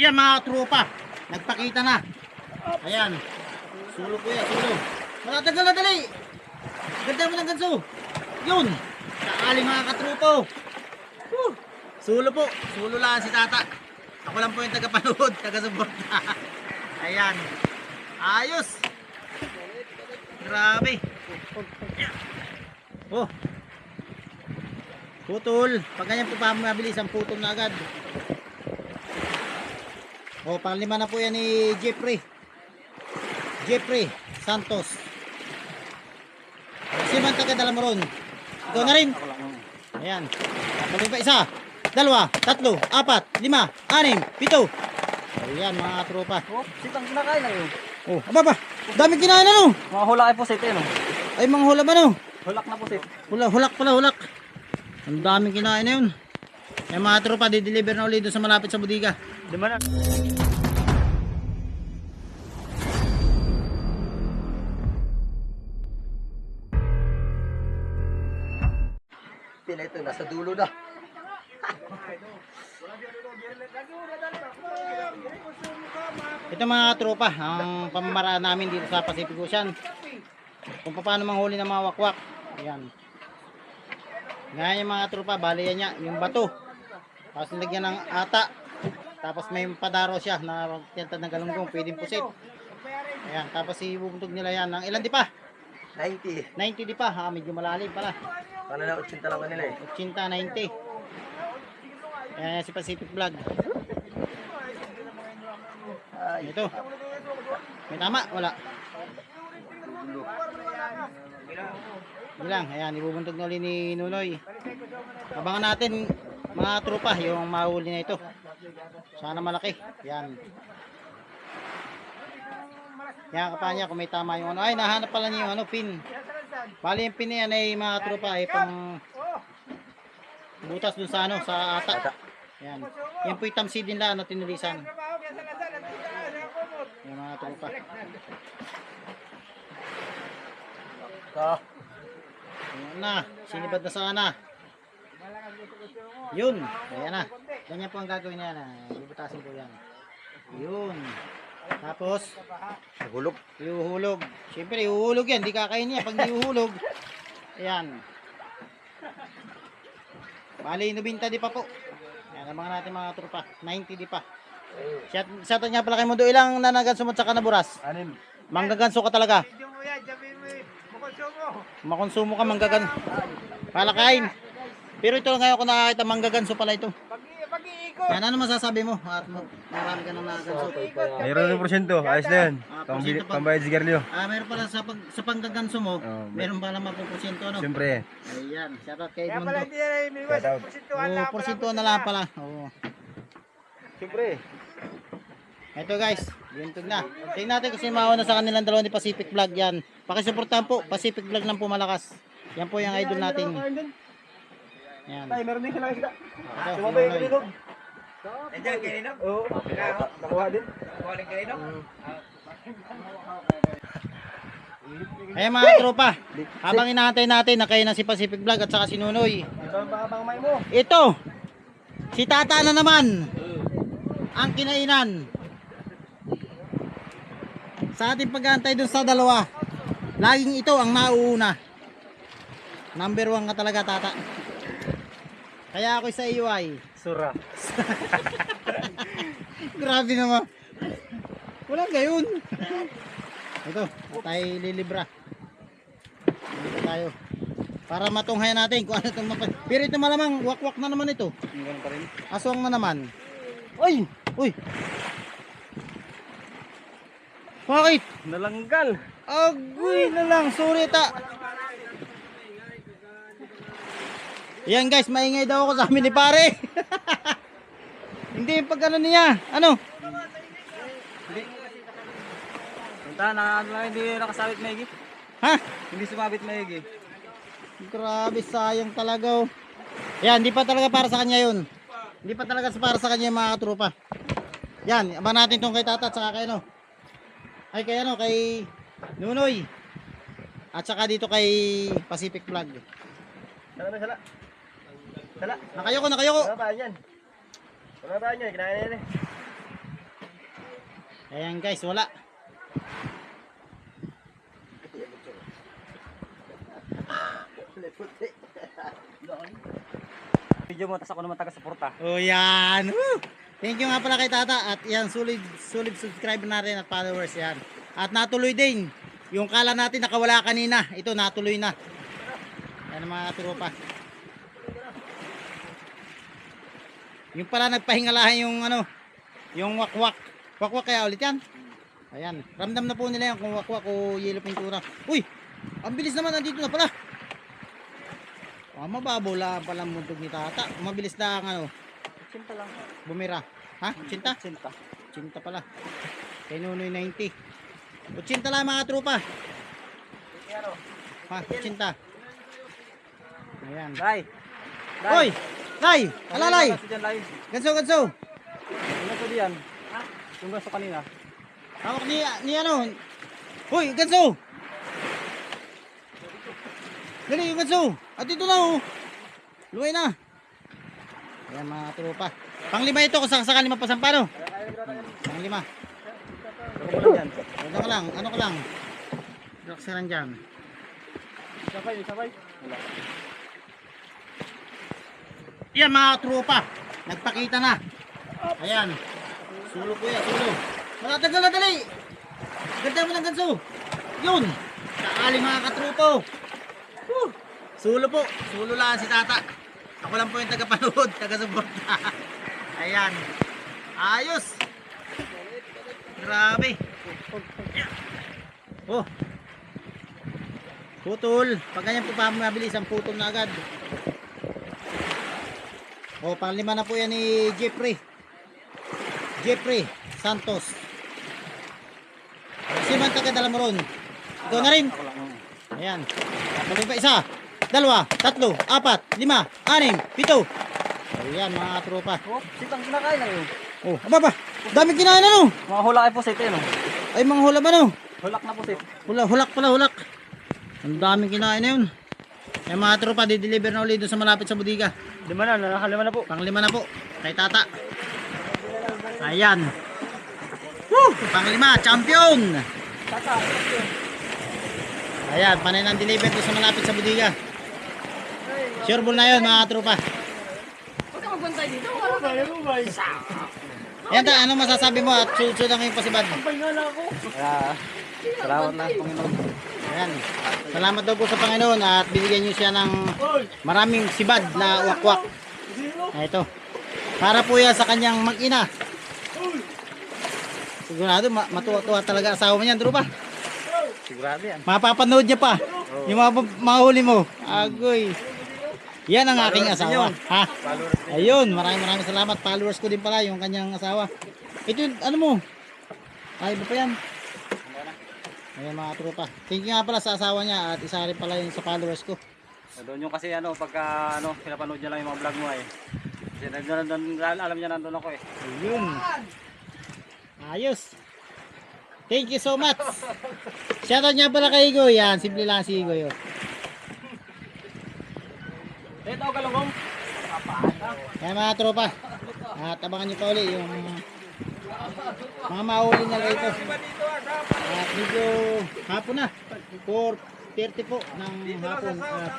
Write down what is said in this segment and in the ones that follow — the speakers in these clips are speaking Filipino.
Yan mga tropa. Nagpakita na. Ayan. Sulo po yan, sulo. Matatagal na dali. Ganda mo ng ganso. Yun. Sakaling mga katropo. Woo. Sulo po. Sulo lang si tata. Ako lang po yung tagapanood, taga-suporta. Ayan. Ayos. Grabe. Oh. Putol. Pag ganyan po pa mabilis, ang putol na agad. O, panglima na po yan ni Jeffrey. Jeffrey Santos. Si man taga Dalamoron. Ikaw na rin. Ayan. Tuloy pa isa. Dalawa, tatlo, apat, lima, anim, pito. Ayan mga tropa. Oh, sitang kinakain na yun. Oh, aba ba? Dami kinain na no. Mga hulak ay pusit eh, no? Ay mga hula ba no? Hulak na pusit. Hula, hulak pala, hulak. Ang daming kinain na yun. Ay mga tropa, di-deliver na ulit doon sa malapit sa budiga. Di ba na? Pila ito, nasa dulo na. Ito mga tropa, ang pamamaraan namin dito sa Pacific Ocean. Kung paano manghuli ng mga wakwak. Ayan. Ngayon yung mga tropa, bali yan niya, yung bato. Tapos nilagyan ng ata. Tapos may padaro siya na tiyantad ng galunggong, pwedeng pusit. Ayan, tapos ibubuntog nila yan ng ilan di pa? 90. 90 di pa, ha, medyo malalim pala. Paano na 80 lang kanila eh. 80, 90. Ayan si Pacific Vlog. Ay, Ito. May tama? Wala. Hindi lang. Ayan, ibubuntog na ulit ni Nunoy. Abangan natin mga tropa yung mahuli na ito. Sana malaki. Yan. Yan kapanya kung may tama yung ano. Ay, nahanap pala niya yung ano, pin. Bali yung pin na yan ay mga tropa ay pang butas dun sa ano, sa ata. Yan. Yan po yung tamsidin lang na tinulisan. Yan mga tropa. ka. Ayan na, sinibad na sana. Yun, ayan na. Ganyan po ang gagawin na yan. ah. Bubutasin po yan. Yun. Tapos, Hulog. ihuhulog. Siyempre, ihuhulog yan. Di kakain niya. Pag ihuhulog, ayan. Bali, 90 di pa po. Ayan, abangan natin mga tropa. 90 di pa. Shout, shout out nga pala kay Mundo. Ilang nanagan sumat sa kanaburas? Anim. Manggaganso ka talaga. Makonsumo ka manggagan. Palakain. Pero ito ngayon ko nakakita manggaganso pala ito. Yan ano masasabi mo? At mo- marami ka nang nagaganso. Mayroon ng porsyento, ayos na yan. Ah, porsyento pa. pambayad sa sigarilyo. Ah, meron pala sa pag sa panggaganso mo, Oh, meron pala mapuporsyento no. Siyempre, Ayan, shout out kay Edmundo. shout out. Oo, porsyento na lang pala. Oo. Siyempre. Ito guys, bintog na. Tingnan natin sino mauna sa kanilang dalawa ni Pacific Vlog yan. Pakisuportahan po, Pacific Vlog lang po malakas. Yan po yung idol natin. Yan. Tay, meron din sila isda. Ito, Sumabay Nunoy. ka dito. Nandiyan, kanina? Oo. Nakuha din. Kuha rin kanina? Ayan mga tropa, habang inaantay natin na kayo na si Pacific Vlog at saka si Nunoy. Ito ang baka pangmay mo. Ito, si Tata na naman, ang kinainan. Sa ating pag-aantay dun sa dalawa, laging ito ang nauuna. Number one ka talaga Tata. Kaya ako sa iyo ay, Sura. grabe naman. Walang gayon. Ito, tayo lilibra. Dito tayo. Para matunghayan natin kung ano itong mapa... Pero ito malamang wakwak na naman ito. Ganun pa rin. Aswang na naman. Uy! Uy! Bakit? Nalanggal. Agoy na lang, sorry ta. Yan guys, maingay daw ako sa amin ni pare. Hindi pag ano niya. Ano? Punta, na, ano lang, hindi nakasabit maigi. Ha? Hindi sumabit maigi. Grabe, sayang talaga oh. Yan, hindi pa talaga para sa kanya yun. Hindi pa talaga para sa kanya yung mga tropa. Yan, aba natin tong kay Tata at saka kay ano. Ay kay ano, kay Nunoy. At saka dito kay Pacific Vlog. Sala ba, sala? Sala. Nakayoko, nakayoko. Wala ba yan? Wala ba yan? Kinain na yan eh. Ayan guys, wala. Video mo, tapos ako naman taga-suporta. O yan. Woo! Thank you nga pala kay Tata at yan solid solid subscriber na rin at followers yan. At natuloy din yung kala natin nakawala kanina. Ito natuloy na. Yan ang mga tropa. Yung pala nagpahingalahan yung ano, yung wakwak. Wakwak kaya ulit yan. Ayan. Ramdam na po nila yan kung wakwak o yellow pintura. Uy! Ang bilis naman nandito na pala. Ah, mababaw lang pala ang mundog ni Tata. Mabilis na ang ano, Sinta lang. bumira. Ha? Cinta? Sinta. Cinta pala. Kay Nunoy 90. Cinta lang mga tropa. Ha? Cinta. Ayan. Lai. Hoy! Lay! Alalay! Ganso, ganso! Ko diyan? Yung gusto kanina. Hawak ni, ni ano? Hoy, ganso! Dali, yung ganso! At ito na oh! Luway na! Ayan mga tropa. Panglima ito kung sakasakali. Panglima. Mo lang dyan. Ano ka lang? Ano ka lang? Relax ka lang dyan. Sabay, sabay. Wala. Yan mga tropa. Nagpakita na. Ayan. Sulo kuya, sulo. Matatagal na dali. Ganda mo ng ganso. Yun. Sakali mga katropo. Woo. Sulo po. Sulo lang si tata. Ako lang po yung tagapanood, taga-suporta. Ayan. Ayos. Grabe. Oh. Putol. Pag ganyan po pa mabilis ang putol na agad. O, panglima na po yan ni Jeffrey. Jeffrey Santos. Si man taga Dalamoron. Ikaw na rin. Ayan. Tuloy pa isa, dalawa, tatlo, apat, lima, anim, pito. Ayan mga tropa. Oh, sitang kinakain lang yun. Oh, aba ba? Dami kinain ano? Mga hula ay po sito yun. oh. Ay mga hula ba no? Hulak na po sito. Hula, hulak pala, hulak. Ang daming kinain na yun. Ay mga tropa, di-deliver na ulit doon sa malapit sa budiga. Lima na, nakakalima na po. Panglima na po. Kay tata. Ayan. Woo! Panglima, champion! Tata. Ayan, panay ng deliver doon sa malapit sa budiga. Sure ball na yun mga tropa. Ayan ta, ano masasabi mo at susud ang iyong pasibad? Kaya, salamat na, Panginoon. Ayan. Salamat daw po sa Panginoon at binigyan niyo siya ng maraming sibad na wakwak. Na ito. Para po yan sa kanyang mag-ina. Sigurado ma- matuwa-tuwa talaga asawa niyan, tropa. Sigurado yan. Mapapanood niya pa. Yung mga mahuli mo. Agoy. Yan ang aking asawa. Ha? Ayun, maraming maraming salamat. Followers ko din pala yung kanyang asawa. Ito ano mo? Ay, iba pa yan. Ayan mga tropa. Thank you nga pala sa asawa niya at isa rin pala yung sa followers ko. Doon yung kasi ano, pagka ano, pinapanood niya lang yung mga vlog mo eh. Kasi nandun, alam niya nandun ako eh. Ayun. Ayos. Thank you so much. Shoutout nga pala kay Igoy. Yan, simple lang si Igoy. Oh. Ito, galungong. Kaya mga tropa. At abangan nyo pa uli yung mga mahuli na rito. At medyo hapon na. 4.30 po ng hapon. At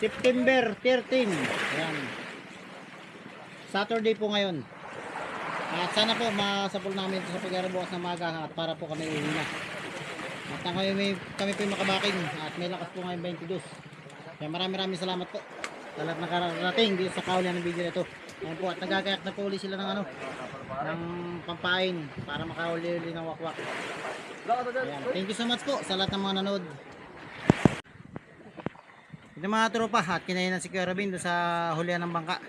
September 13. Ayan. Saturday po ngayon. At sana po masapol namin sa pag bukas ng maga at para po kami uwi na. At na kami, may, kami po yung makabaking at may lakas po ngayon 22. Kaya marami maraming salamat po. Sa lahat nakarating dito sa kauli ng video na ito. Po at nagkakayak na po uli sila ng ano ng pampain para makauli-uli ng wakwak. Ayan. Thank you so much po sa lahat ng mga nanood. Ito mga tropa at kinain na si Kuya doon sa hulihan ng bangka.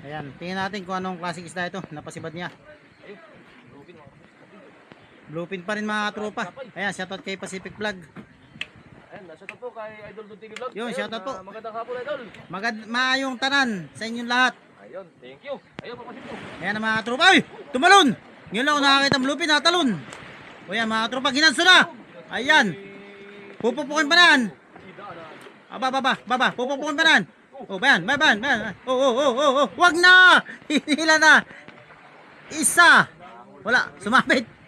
Ayan, tingnan natin kung anong klaseng isda ito. Napasibad niya. Bluepin pa rin mga tropa. Ayan, shoutout kay Pacific Vlog. Ayan, to po kay Idol Duty Vlog. Yun, shoutout po. ah, Magandang hapon, Idol. Magad maayong tanan sa inyong lahat. Ayun, thank you. Ayun, papasin po. Ayan ang mga tropa. Ay, tumalon! Ngayon lang ako nakakita ng bluepin, natalon. O yan mga tropa, ginanso na. Ayan. Pupupukin pa naan. Aba, baba, baba, pupupukin pa naan. Oh, bayan, bayan, bayan, bayan. Oh, oh, oh, oh, oh. Wag na! Hinila na. Isa. Wala. Sumabit.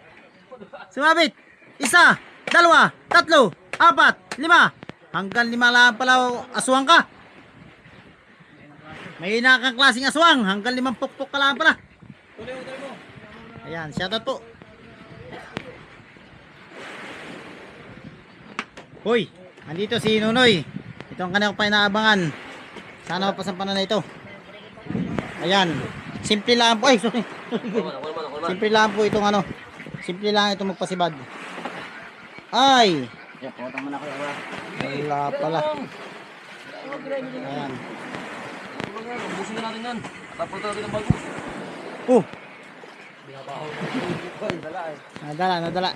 Sumabit. Isa. Dalawa. Tatlo. Apat. Lima. Hanggang lima lang pala aswang ka. May kang klaseng aswang. Hanggang limang pukpok ka lang pala. Ayan. Shoutout po. Hoy. Andito si Nunoy. Ito ang kanyang pa inaabangan. Sana mapasampanan na ito. Ayan. Simple lang po. Ay, sorry. Simple lang po itong ano. Simple lang itong magpasibad. Ay! Yeah, potang mo na kayo. Wala pala. Ayan. Ubusin na natin yan. Tapos natin ang bago. Oh! Nadala, nadala.